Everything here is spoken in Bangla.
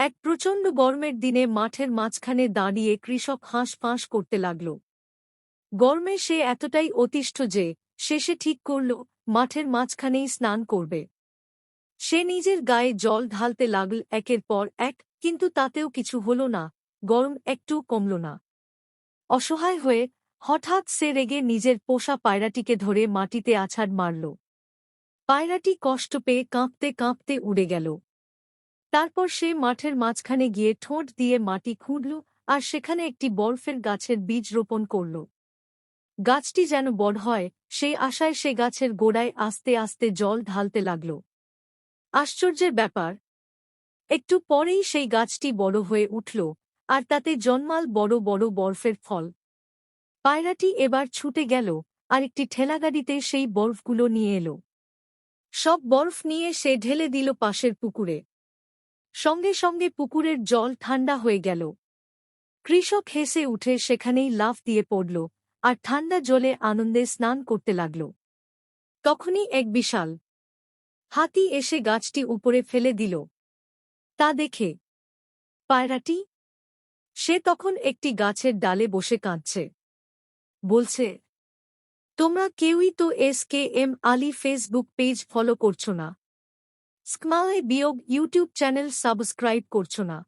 এক প্রচণ্ড গরমের দিনে মাঠের মাঝখানে দাঁড়িয়ে কৃষক হাঁস ফাঁস করতে লাগল। গরমে সে এতটাই অতিষ্ঠ যে শেষে ঠিক করল, মাঠের মাঝখানেই স্নান করবে। সে নিজের গায়ে জল ঢালতে লাগল একের পর এক, কিন্তু তাতেও কিছু হল না, গরম একটু কমল না। অসহায় হয়ে হঠাৎ সে রেগে নিজের পোষা পায়রাটিকে ধরে মাটিতে আছাড় মারল। পায়রাটি কষ্ট পেয়ে কাঁপতে কাঁপতে উড়ে গেল। তারপর সে মাঠের মাঝখানে গিয়ে ঠোঁট দিয়ে মাটি খুঁড়ল আর সেখানে একটি বরফের গাছের বীজ রোপণ করল। গাছটি যেন বড় হয়, সেই আশায় সে গাছের গোড়ায় আস্তে আস্তে জল ঢালতে লাগল। আশ্চর্যের ব্যাপার। একটু পরেই সেই গাছটি বড় হয়ে উঠল আর তাতে জন্মাল বড় বড় বরফের ফল। পায়রাটি এবার ছুটে গেল আর একটি ঠেলাগাড়িতে সেই বরফগুলো নিয়ে এলো। সব বরফ নিয়ে সে ঢেলে দিল পাশের পুকুরে। সঙ্গে সঙ্গে পুকুরের জল ঠান্ডা হয়ে গেল। কৃষক হেসে উঠে সেখানেই লাফ দিয়ে পড়ল আর ঠান্ডা জলে আনন্দে স্নান করতে লাগল। তখনই এক বিশাল হাতি এসে গাছটি উপরে ফেলে দিল। তা দেখে পায়রাটি, সে তখন একটি গাছের ডালে বসে কাঁদছে। বলছে, তোমরা কেউই তো S K M Ali Facebook page follow করছ না। স্কমালে বিয়োগ ইউটিউব চ্যানেল সাবস্ক্রাইব করছ না।